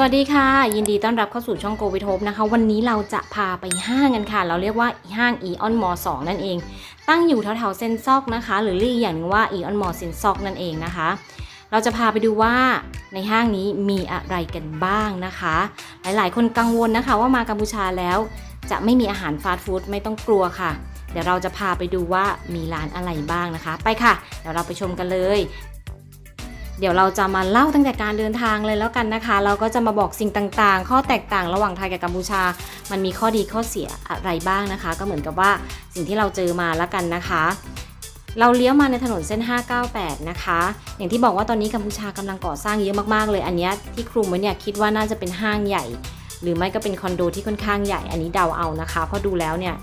สวัสดีค่ะ ยินดีต้อนรับเข้าสู่ช่องโกวิทบนะคะ วันนี้เราจะพาไปห้างกันค่ะ เราเรียกว่าห้างอีออนมอ2นั่นเอง ตั้งอยู่แถวๆเซนซอกนะคะ หรือเรียกอีกอย่างหนึงว่าอีออนมอเซนซอกนั่นเองนะคะ เราจะพาไปดูว่าในห้างนี้มีอะไรกันบ้างนะคะ หลายๆ คนกังวลนะคะว่ามากัมพูชาแล้วจะไม่มีอาหารฟาสต์ฟู้ดไม่ต้องกลัวค่ะ เดี๋ยวเราจะพาไปดูว่ามีร้านอะไรบ้างนะคะ ไปค่ะ เดี๋ยวเราไปชมกันเลย เดี๋ยวเราจะมาเล่าตั้งแต่การเดินทางเลยแล้วกันนะคะ เราก็จะมาบอกสิ่งต่างๆ ข้อแตกต่างระหว่างไทยกับกัมพูชา มันมีข้อดีข้อเสียอะไรบ้างนะคะ ก็เหมือนกับว่าสิ่งที่เราเจอมาแล้วกันนะคะ เราเลี้ยวมาในถนนเส้น 598 นะคะ อย่างที่บอกว่าตอนนี้กัมพูชากำลังก่อสร้างเยอะมากๆ เลย อันนี้ที่คลุมไว้เนี่ยคิดว่าน่าจะเป็นห้างใหญ่ หรือไม่ก็เป็นคอนโดที่ค่อนข้างใหญ่ อันนี้เดาเอานะคะ เพราะดูแล้วเนี่ย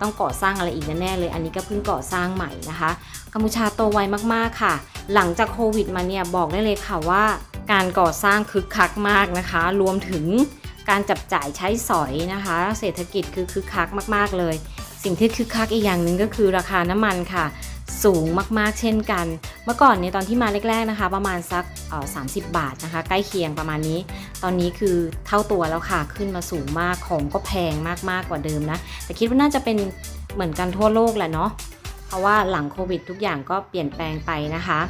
ต้องก่อสร้างอะไรอีกแน่เลย อันนี้ก็เพิ่งก่อสร้างใหม่นะคะ กัมพูชาโตไวมากๆค่ะ หลังจากโควิดมาเนี่ยบอกได้เลยค่ะว่า การก่อสร้างคึกคักมากนะคะ รวมถึงการจับจ่ายใช้สอยนะคะ เศรษฐกิจคือคึกคักมากๆเลย สิ่งที่คึกคักอีกอย่างหนึ่งก็คือราคาน้ำมันค่ะ สูงมากๆ เช่นกัน เมื่อก่อนเนี่ยตอนที่มาแรกๆนะคะ ประมาณสักเอ่อ30บาทนะคะ ใกล้เคียงประมาณนี้ ตอนนี้คือเท่าตัวแล้วค่ะ ขึ้นมาสูงมาก ของก็แพงมากๆกว่าเดิมนะ แต่คิดว่าน่าจะเป็นเหมือนกันทั่วโลกแหละเนาะ เพราะว่าหลังโควิดทุกอย่างก็เปลี่ยนแปลงไปนะคะ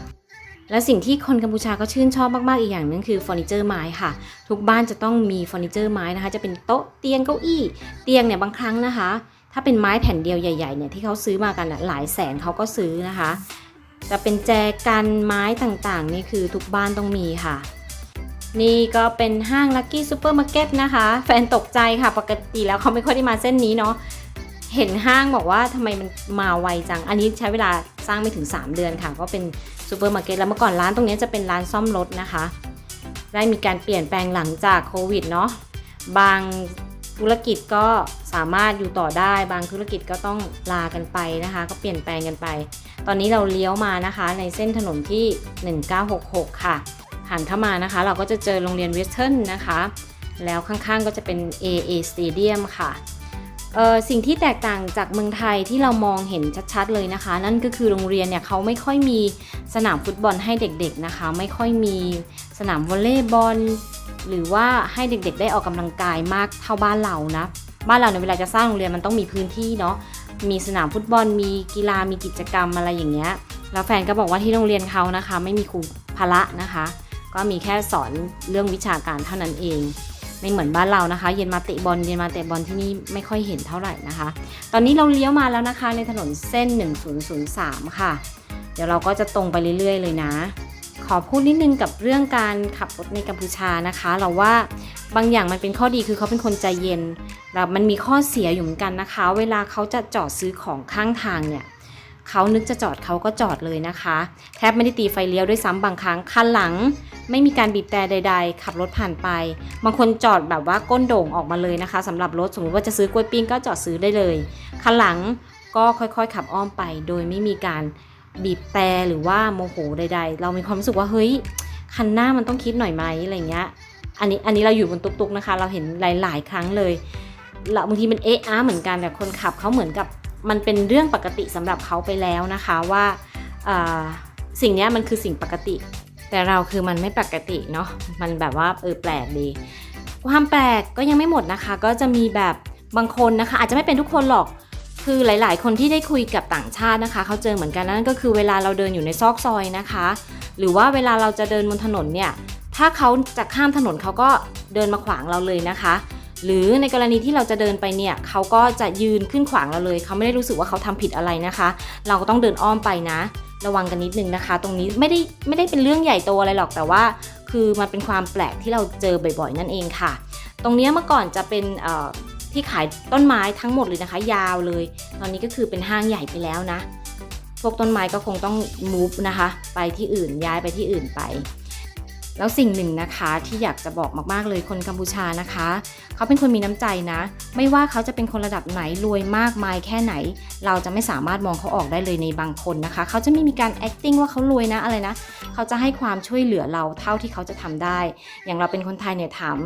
และสิ่งที่คนกัมพูชาก็ชื่นชอบมาก ๆ อีกอย่างนึงคือเฟอร์นิเจอร์ไม้ค่ะ ทุกบ้านจะต้องมีเฟอร์นิเจอร์ไม้นะคะ จะเป็นโต๊ะเตียงเก้าอี้ เตียงเนี่ยบางครั้งนะคะ ถ้าเป็นไม้แผ่นเดียวใหญ่ ๆเนี่ยที่เขาซื้อมากันอะหลายแสนเขาก็ซื้อนะคะแต่เป็นแจกันไม้ต่างๆ นี่คือทุกบ้านต้องมีค่ะ นี่ก็เป็นห้างลั c กี้ซูเปอร์มาร์เก็ตนะคะ แฟนตกใจค่ะปกติแล้วเขาไม่ค่อยได้มาเส้นนี้เนาะเห็นห้างบอกว่าทำไมมันมาไวจัง อันนี้ใช้เวลาสร้างไม่ถึง 3 เดือนค่ะ ก็เป็นซูเปอร์มาร์เก็ตแล้วเมื่อก่อนร้านตรงนี้จะเป็นร้านซ่อมรถนะคะ ได้มีการเปลี่ยนแปลงหลังจากโควิดเนาะบาง ธุรกิจก็สามารถอยู่ต่อได้ บางธุรกิจก็ต้องลากันไปนะคะ ก็เปลี่ยนแปลงกันไป ตอนนี้เราเลี้ยวมานะคะ ในเส้นถนนที่ 1966 ค่ะหันเข้ามานะคะ เราก็จะเจอโรงเรียนเวสเทิร์นนะคะ แล้วข้างๆก็จะเป็น AA Stadium ค่ะเอ่อสิ่งที่แตกต่างจากเมืองไทยที่เรามองเห็นชัดๆเลยนะคะ นั่นก็คือโรงเรียนเนี่ยเขาไม่ค่อยมีสนามฟุตบอลให้เด็กๆนะคะ ไม่ค่อยมี สนามวอลเลย์บอลหรือว่าให้เด็กๆ ได้ออกกำลังกายมากเท่าบ้านเรานะ บ้านเราในเวลาจะสร้างโรงเรียนมันต้องมีพื้นที่เนาะมีสนามฟุตบอล มีกีฬามีกิจกรรมอะไรอย่างเงี้ยแล้วแฟนก็บอกว่าที่โรงเรียนเขานะคะ ไม่มีครูพละนะคะ ก็มีแค่สอนเรื่องวิชาการเท่านั้นเองไม่เหมือนบ้านเรานะคะ เย็นมาเตะบอลเย็นมาเตะบอลที่นี่ไม่ค่อยเห็นเท่าไหร่นะคะ ตอนนี้เราเลี้ยวมาแล้วนะคะ ในถนนเส้น 1003 ค่ะ เดี๋ยวเราก็จะตรงไปเรื่อยๆ เลยนะ ขอพูดนิดนึงกับเรื่องการขับรถในกัมพูชานะคะ เราว่าบางอย่างมันเป็นข้อดีคือเขาเป็นคนใจเย็นแต่มันมีข้อเสียอยู่เหมือนกันนะคะ เวลาเขาจะจอดซื้อของข้างทางเนี่ยเขานึกจะจอดเขาก็จอดเลยนะคะ แทบไม่ได้ตีไฟเลี้ยวด้วยซ้ำบางครั้งคันหลัง ไม่มีการบีบแต่ใด ๆ ขับรถผ่านไป บางคนจอดแบบว่าก้นโด่งออกมาเลยนะคะสำหรับรถสมมติว่าจะซื้อกล้วยปิ้งก็จอดซื้อได้เลยคันหลังก็ค่อยๆ ขับอ้อมไป โดยไม่มีการ บีบแต่หรือว่าโมโหใด ๆ เรามีความรู้สึกว่าเฮ้ยคันหน้ามันต้องคิดหน่อยไหมอะไรเงี้ยอันนี้อันนี้เราอยู่บนตุกๆนะคะ เราเห็นหลาย ๆ ครั้งเลยแล้วบางทีมันเอะอะเหมือนกันแต่คนขับเขาเหมือนกับมันเป็นเรื่องปกติสำหรับเขาไปแล้วนะคะว่าสิ่งนี้มันคือสิ่งปกติ แต่เราคือมันไม่ปกติเนาะมันแบบว่าเออแปลกดี ความแปลกก็ยังไม่หมดนะคะ ก็จะมีแบบบางคนนะคะ อาจจะไม่เป็นทุกคนหรอก คือหลาย ๆ คนที่ได้คุยกับต่างชาตินะคะ เขาเจอเหมือนกันนั่นก็คือเวลาเราเดินอยู่ในซอกซอยนะคะ หรือว่าเวลาเราจะเดินบนถนนเนี่ย ถ้าเขาจะข้ามถนนเขาก็เดินมาขวางเราเลยนะคะ หรือในกรณีที่เราจะเดินไปเนี่ยเขาก็จะยืนขึ้นขวางเราเลย เขาไม่ได้รู้สึกว่าเขาทำผิดอะไรนะคะ เราก็ต้องเดินอ้อมไปนะ ระวังกันนิดนึงนะคะ ตรงนี้ไม่ได้ไม่ได้เป็นเรื่องใหญ่โตอะไรหรอกแต่ว่า คือมันเป็นความแปลกที่เราเจอบ่อย ๆ นั่นเองค่ะ ตรงเนี้ยเมื่อก่อนจะเป็น ที่ขายต้นไม้ทั้งหมดเลยนะคะ ยาวเลย ตอนนี้ก็คือเป็นห้างใหญ่ไปแล้วนะ พวกต้นไม้ก็คงต้อง move นะคะ ไปที่อื่นย้ายไปที่อื่นไป แล้วสิ่งหนึ่งนะคะที่อยากจะบอกมากๆเลยคนกัมพูชานะคะ เขาเป็นคนมีน้ำใจนะ ไม่ว่าเขาจะเป็นคนระดับไหนรวยมากมายแค่ไหน เราจะไม่สามารถมองเขาออกได้เลยในบางคนนะคะ เขาจะไม่มีการ acting ว่าเขารวยนะอะไรนะ เขาจะให้ความช่วยเหลือเราเท่าที่เขาจะทำได้ อย่างเราเป็นคนไทยเนี่ยถาม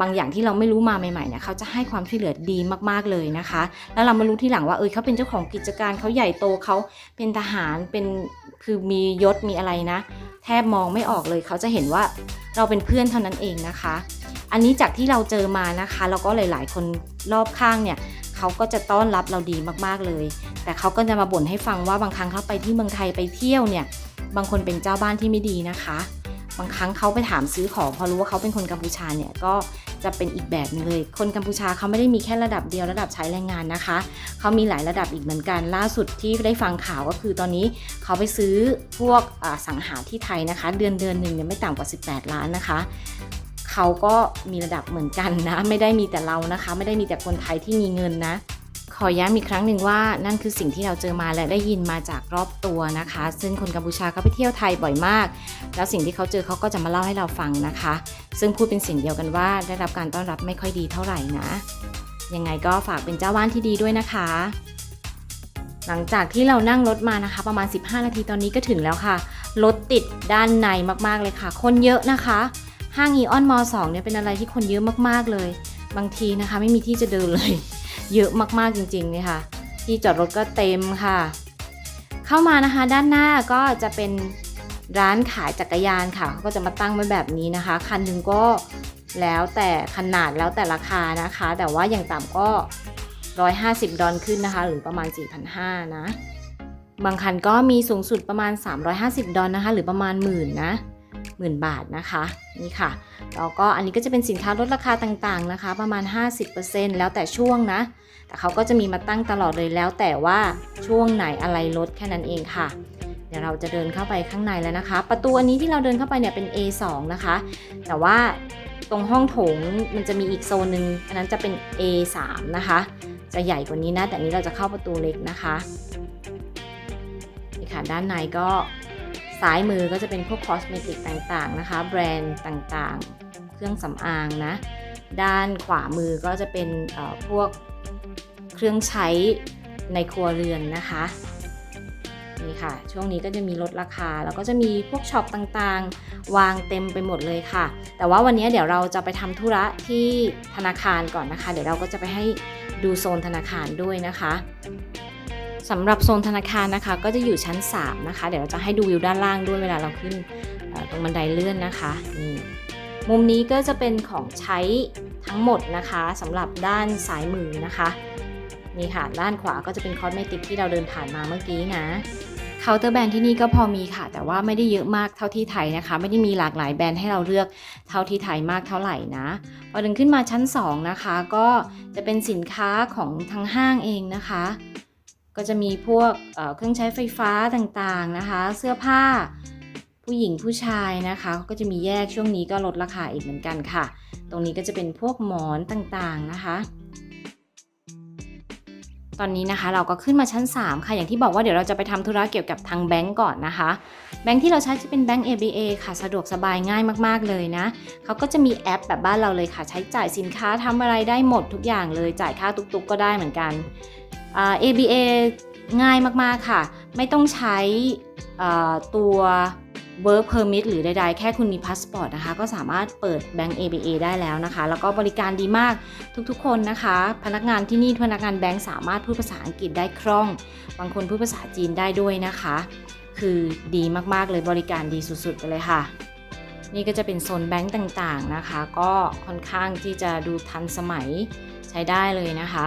บางอย่างที่เราไม่รู้มาใหม่ๆเนี่ยเขาจะให้ความช่วยเหลือดีมากๆเลยนะคะ แล้วเรามารู้ที่หลังว่าเออเขาเป็นเจ้าของกิจการเขาใหญ่โตเขาเป็นทหารเป็นคือมียศมีอะไรนะ แทบมองไม่ออกเลยเขาจะเห็นว่าเราเป็นเพื่อนเท่านั้นเองนะคะ อันนี้จากที่เราเจอมานะคะ แล้วก็หลาย ๆ คนรอบข้างเนี่ยเขาก็จะต้อนรับเราดีมากๆเลย แต่เขาก็จะมาบ่นให้ฟังว่าบางครั้งเขาไปที่เมืองไทยไปเที่ยวเนี่ย บางคนเป็นเจ้าบ้านที่ไม่ดีนะคะ บางครั้งเขาไปถามซื้อของพอรู้ว่าเขาเป็นคนกัมพูชาเนี่ยก็จะเป็นอีกแบบหนึงเลย คนกัมพูชาเขาไม่ได้มีแค่ระดับเดียวระดับใช้แรงงานนะคะ เขามีหลายระดับอีกเหมือนกัน ล่าสุดที่ได้ฟังข่าวก็คือตอนนี้เขาไปซื้อพวกสังหารที่ไทยนะคะ เดือนเดือนหนึ่งเนี่ยไม่ต่ำกว่า 18 ล้านนะคะ เขาก็มีระดับเหมือนกันนะ ไม่ได้มีแต่เรานะคะ ไม่ได้มีแต่คนไทยที่มีเงินนะ ขอย้ำอีกครั้งหนึ่งว่านั่นคือสิ่งที่เราเจอมาและได้ยินมาจากรอบตัวนะคะ ซึ่งคนกัมพูชาเขาไปเที่ยวไทยบ่อยมาก แล้วสิ่งที่เขาเจอเขาก็จะมาเล่าให้เราฟังนะคะ ซึ่งพูดเป็นเสิ่งเดียวกันว่าได้รับการต้อนรับไม่ค่อยดีเท่าไหร่นะ ยังไงก็ฝากเป็นเจ้าบ้านที่ดีด้วยนะคะ หลังจากที่เรานั่งรถมานะคะ ประมาณ 15 นาทีตอนนี้ก็ถึงแล้วค่ะรถติดด้านในมากๆเลยค่ะ คนเยอะนะคะ ห้างอีออนมอ2เนี่ยเป็นอะไรที่คนเยอะมากๆเลย บางทีนะคะไม่มีที่จะเดินเลย เยอะมากๆจริงๆเลยค่ะ ที่จอดรถก็เต็มค่ะ เข้ามานะคะด้านหน้าก็จะเป็นร้านขายจักรยานค่ะเขาก็จะมาตั้งไว้แบบนี้นะคะ คันหนึ่งก็แล้วแต่ขนาดแล้วแต่ราคานะคะ แต่ว่าอย่างต่ำก็ 150 ดอลขึ้นนะคะ หรือประมาณ 4,500นะ บางคันก็มีสูงสุดประมาณ 350 ดอลนะคะ หรือประมาณหมื่นนะ หมื่นบาทนะคะนี่ค่ะแล้วก็อันนี้ก็จะเป็นสินค้าลดราคาต่างๆนะคะ ประมาณ 50%แล้วแต่ช่วงนะ แต่เขาก็จะมีมาตั้งตลอดเลยแล้วแต่ว่าช่วงไหนอะไรลดแค่นั้นเองค่ะ เดี๋ยวเราจะเดินเข้าไปข้างในแล้วนะคะ ประตูอันนี้ที่เราเดินเข้าไปเนี่ยเป็น A2 นะคะ แต่ว่าตรงห้องโถงมันจะมีอีกโซนหนึ่งอันนั้นจะเป็น A3 นะคะ จะใหญ่กว่านี้นะแต่นี้เราจะเข้าประตูเล็กนะคะนี่ค่ะด้านในก็ ซ้ายมือก็จะเป็นพวกคอสเมติกต่างๆนะคะ แบรนด์ต่างๆ เครื่องสำอางนะ ด้านขวามือก็จะเป็นพวกเครื่องใช้ในครัวเรือนนะคะนี่ค่ะ ช่วงนี้ก็จะมีลดราคา แล้วก็จะมีพวกช็อปต่างๆ วางเต็มไปหมดเลยค่ะ แต่ว่าวันนี้เดี๋ยวเราจะไปทำธุระที่ธนาคารก่อนนะคะ เดี๋ยวเราก็จะไปให้ดูโซนธนาคารด้วยนะคะ สำหรับโซนธนาคารนะคะ ก็จะอยู่ชั้น 3 นะคะ เดี๋ยวเราจะให้ดูวิวด้านล่างด้วยเวลาเราขึ้นตรงบันไดเลื่อนนะคะนี่มุมนี้ก็จะเป็นของใช้ทั้งหมดนะคะสำหรับด้านซ้ายมือนะคะนี่ค่ะด้านขวาก็จะเป็นคอสเมติกที่เราเดินผ่านมาเมื่อกี้นะเคาน์เตอร์แบรนด์ที่นี่ก็พอมีค่ะ แต่ว่าไม่ได้เยอะมากเท่าที่ไทยนะคะ ไม่ได้มีหลากหลายแบรนด์ให้เราเลือกเท่าที่ไทยมากเท่าไหร่นะพอเดินขึ้นมาชั้น 2 นะคะ ก็จะเป็นสินค้าของทางห้างเองนะคะ ก็จะมีพวกเเครื่องใช้ไฟฟ้าต่างๆนะคะ เสื้อผ้าผู้หญิงผู้ชายนะคะ ก็จะมีแยกช่วงนี้ก็ลดราคาอีกเหมือนกันค่ะ ตรงนี้ก็จะเป็นพวกหมอนต่างๆนะคะ ตอนนี้นะคะเราก็ขึ้นมาชั้น 3 ค่ะ อย่างที่บอกว่าเดี๋ยวเราจะไปทำธุระเกี่ยวกับทางแบงก์ก่อนนะคะ แบงก์ที่เราใช้จะเป็นแบงก์ ABA ค่ะ สะดวกสบายง่ายมากๆเลยนะ เขาก็จะมีแอปแบบบ้านเราเลยค่ะ ใช้จ่ายสินค้าทำอะไรได้หมดทุกอย่างเลย จ่ายค่าตุกๆก็ได้เหมือนกันอ่า ABA ง่ายมากๆค่ะ ไม่ต้องใช้ตัว work permit หรือใดๆ แค่คุณมีพาสปอร์ตนะคะ ก็สามารถเปิดแบงก์ ABA ได้แล้วนะคะ แล้วก็บริการดีมากทุกๆ คนนะคะ พนักงานที่นี่พนักงานแบงก์สามารถพูดภาษาอังกฤษได้คล่อง บางคนพูดภาษาจีนได้ด้วยนะคะ คือดีมากๆเลยบริการดีสุดๆไปเลยค่ะ นี่ก็จะเป็นโซนแบงก์ต่างๆนะคะ ก็ค่อนข้างที่จะดูทันสมัยใช้ได้เลยนะคะ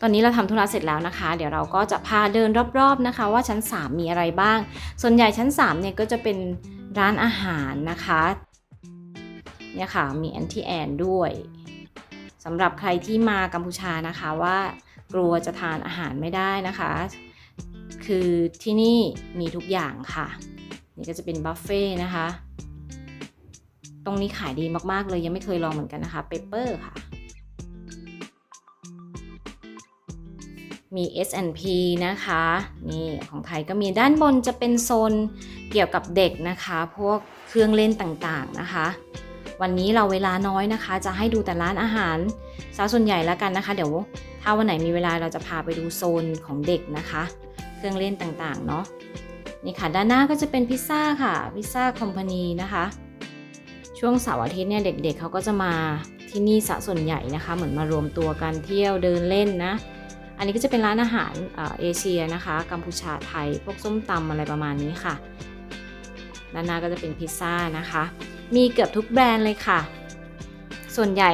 ตอนนี้เราทำธุระเสร็จแล้วนะคะ เดี๋ยวเราก็จะพาเดินรอบๆนะคะ ว่าชั้น 3 มีอะไรบ้าง ส่วนใหญ่ชั้น3เนี่ยก็จะเป็นร้านอาหารนะคะเนี่ยค่ะมีแอนตี้แอนด้วยสำหรับใครที่มากัมพูชานะคะว่ากลัวจะทานอาหารไม่ได้นะคะ คือที่นี่มีทุกอย่างค่ะ นี่ก็จะเป็นบัฟเฟ่ต์นะคะ ตรงนี้ขายดีมากๆเลยยังไม่เคยลองเหมือนกันนะคะเปเปอร์ค่ะ มี S&P นะคะ นี่ของไทยก็มีด้านบนจะเป็นโซนเกี่ยวกับเด็กนะคะ พวกเครื่องเล่นต่างๆนะคะ วันนี้เราเวลาน้อยนะคะ จะให้ดูแต่ร้านอาหารซะส่วนใหญ่แล้วกันนะคะ เดี๋ยวถ้าวันไหนมีเวลาเราจะพาไปดูโซนของเด็กนะคะ เครื่องเล่นต่างๆเนาะนี่ค่ะด้านหน้าก็จะเป็นพิซซ่าค่ะพิซซ่าคอมพานีนะคะช่วงเสาร์อาทิตย์เนี่ยเด็กๆเขาก็จะมาที่นี่สะส่วนใหญ่นะคะ เหมือนมารวมตัวกันเที่ยวเดินเล่นนะ อันนี้ก็จะเป็นร้านอาหารเอเอเชียนะคะ กัมพูชาไทย พวกส้มตำอะไรประมาณนี้ค่ะ ด้านหน้าก็จะเป็นพิซซ่านะคะ มีเกือบทุกแบรนด์เลยค่ะ ส่วนใหญ่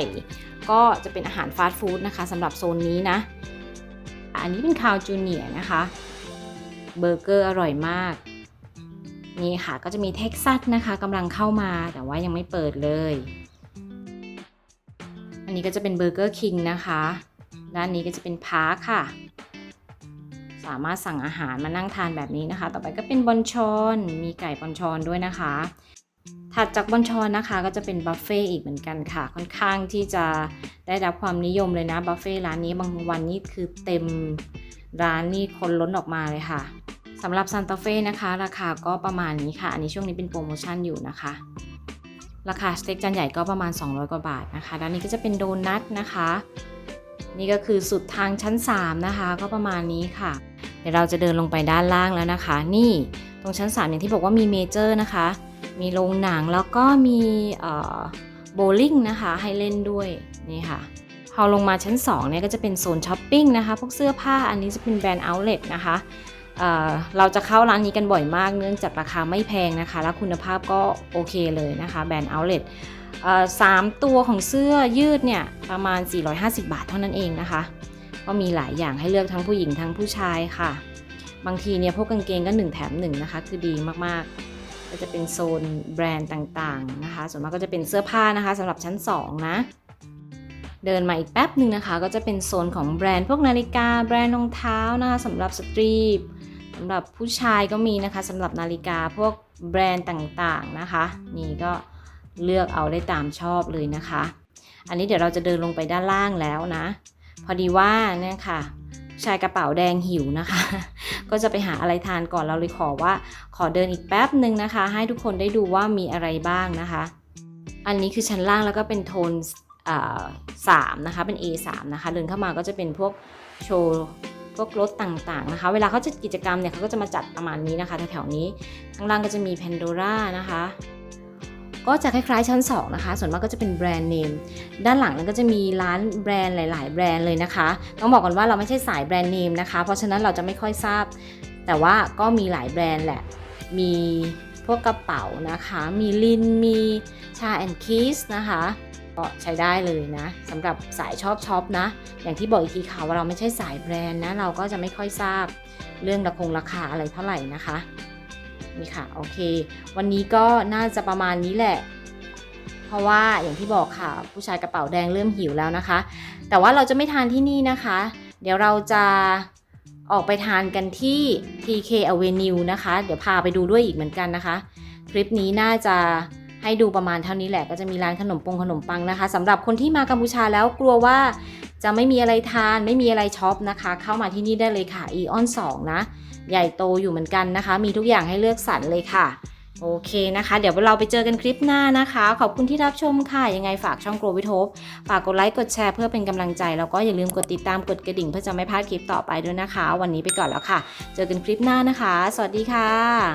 ก็จะเป็นอาหารฟาสต์ฟู้ดนะคะสำหรับโซนนี้นะ อันนี้เป็นคาวจูเนียนะคะ เบอร์เกอร์อร่อยมาก นี่ค่ะก็จะมีเท็กซัสนะคะกำลังเข้ามาแต่ว่ายังไม่เปิดเลย อันนี้ก็จะเป็นเบอร์เกอร์คิงนะคะ ด้านนี้ก็จะเป็นพาร์คค่ะ สามารถสั่งอาหารมานั่งทานแบบนี้นะคะ ต่อไปก็เป็นบอนชอน มีไก่บอนชอนด้วยนะคะ ถัดจากบอนชอนนะคะก็จะเป็นบัฟเฟ่อีกเหมือนกันค่ะ ค่อนข้างที่จะได้รับความนิยมเลยนะบัฟเฟ่ร้านนี้บางวันนี่คือเต็มร้านนี่คนล้นออกมาเลยค่ะสำหรับซานตาเฟ่นะคะ ราคาก็ประมาณนี้ค่ะ อันนี้ช่วงนี้เป็นโปรโมชั่นอยู่นะคะ ราคาสเต็กจานใหญ่ก็ประมาณ 200 กว่าบาทนะคะ ด้านนี้ก็จะเป็นโดนัทนะคะ นี่ก็คือสุดทางชั้น 3 นะคะ ก็ประมาณนี้ค่ะ เดี๋ยวเราจะเดินลงไปด้านล่างแล้วนะคะ นี่ตรงชั้น 3 อย่างที่บอกว่ามีเมเจอร์นะคะ มีโรงหนังแล้วก็มีโบลิ่งนะคะ ให้เล่นด้วยนี่ค่ะพอลงมาชั้น2เนี่ยก็จะเป็นโซนช้อปปิ้งนะคะ พวกเสื้อผ้าอันนี้จะเป็นแบรนด์ outlet นะคะเเราจะเข้าร้านนี้กันบ่อยมากเนื่องจากราคาไม่แพงนะคะ และคุณภาพก็โอเคเลยนะคะ แบรนด์ outlet เอ่อสามตั 3 ตัวของเสื้อยืดเนี่ยประมาณ 450 บาทเท่านั้นเองนะคะ ก็มีหลายอย่างให้เลือกทั้งผู้หญิงทั้งผู้ชายค่ะ บางทีเนี่ยพวกกางเกงก็ 1 แถม 1 นะคะ คือดีมากๆ ก็จะเป็นโซนแบรนด์ต่างๆนะคะ ส่วนมากก็จะเป็นเสื้อผ้านะคะสำหรับชั้น 2 นะเดินมาอีกแป๊บหนึ่งนะคะ ก็จะเป็นโซนของแบรนด์พวกนาฬิกา แบรนด์รองเท้านะคะสำหรับสตรีทสำหรับผู้ชายก็มีนะคะสำหรับนาฬิกาพวกแบรนด์ต่างๆนะคะ นี่ก็ เลือกเอาได้ตามชอบเลยนะคะ อันนี้เดี๋ยวเราจะเดินลงไปด้านล่างแล้วนะ พอดีว่าเนี่ยค่ะ ชายกระเป๋าแดงหิวนะคะ ก็จะไปหาอะไรทานก่อนเราเลยขอว่า ขอเดินอีกแป๊บหนึ่งนะคะ ให้ทุกคนได้ดูว่ามีอะไรบ้างนะคะ อันนี้คือชั้นล่างแล้วก็เป็นโทนสามนะคะ เป็น A3 นะคะ เดินเข้ามาก็จะเป็นพวกโชว์พวกรถต่างๆนะคะ เวลาเขาจัดกิจกรรมเนี่ยเขาก็จะมาจัดประมาณนี้นะคะแถวๆนี้ ข้างล่างก็จะมี Pandora นะคะ ก็จะคล้ายๆชั้น 2 นะคะ ส่วนมากก็จะเป็นแบรนด์เนม ด้านหลังนั้นก็จะมีร้านแบรนด์หลาย ๆ แบรนด์เลยนะคะ ต้องบอกก่อนว่าเราไม่ใช่สายแบรนด์เนมนะคะ เพราะฉะนั้นเราจะไม่ค่อยทราบ แต่ว่าก็มีหลายแบรนด์แหละ มีพวกกระเป๋านะคะ มีลิน มีชาแอนคิสนะคะก็ใช้ได้เลยนะสำหรับสายชอบช็อปนะ อย่างที่บอกอีกทีค่ะว่าเราไม่ใช่สายแบรนด์นะ เราก็จะไม่ค่อยทราบเรื่องราคงราคาอะไรเท่าไหร่นะคะ นี่ค่ะโอเค วันนี้ก็น่าจะประมาณนี้แหละ เพราะว่าอย่างที่บอกค่ะ ผู้ชายกระเป๋าแดงเริ่มหิวแล้วนะคะ แต่ว่าเราจะไม่ทานที่นี่นะคะ เดี๋ยวเราจะออกไปทานกันที่ TK Avenue นะคะ เดี๋ยวพาไปดูด้วยอีกเหมือนกันนะคะ คลิปนี้น่าจะให้ดูประมาณเท่านี้แหละก็จะมีร้านขนมปงขนมปังนะคะสำหรับคนที่มากัมพูชาแล้วกลัวว่า จะไม่มีอะไรทานไม่มีอะไรช็อปนะคะ เข้ามาที่นี่ได้เลยค่ะ Eon 2นะ ใหญ่โตอยู่เหมือนกันนะคะ มีทุกอย่างให้เลือกสรรเลยค่ะ โอเคนะคะ เดี๋ยวเราไปเจอกันคลิปหน้านะคะ ขอบคุณที่รับชมค่ะ ยังไงฝากช่อง Grow with Hope ฝากกดไลค์กดแชร์เพื่อเป็นกำลังใจ แล้วก็อย่าลืมกดติดตามกดกระดิ่ง เพื่อจะไม่พลาดคลิปต่อไปด้วยนะคะ วันนี้ไปก่อนแล้วค่ะ เจอกันคลิปหน้านะคะ สวัสดีค่ะ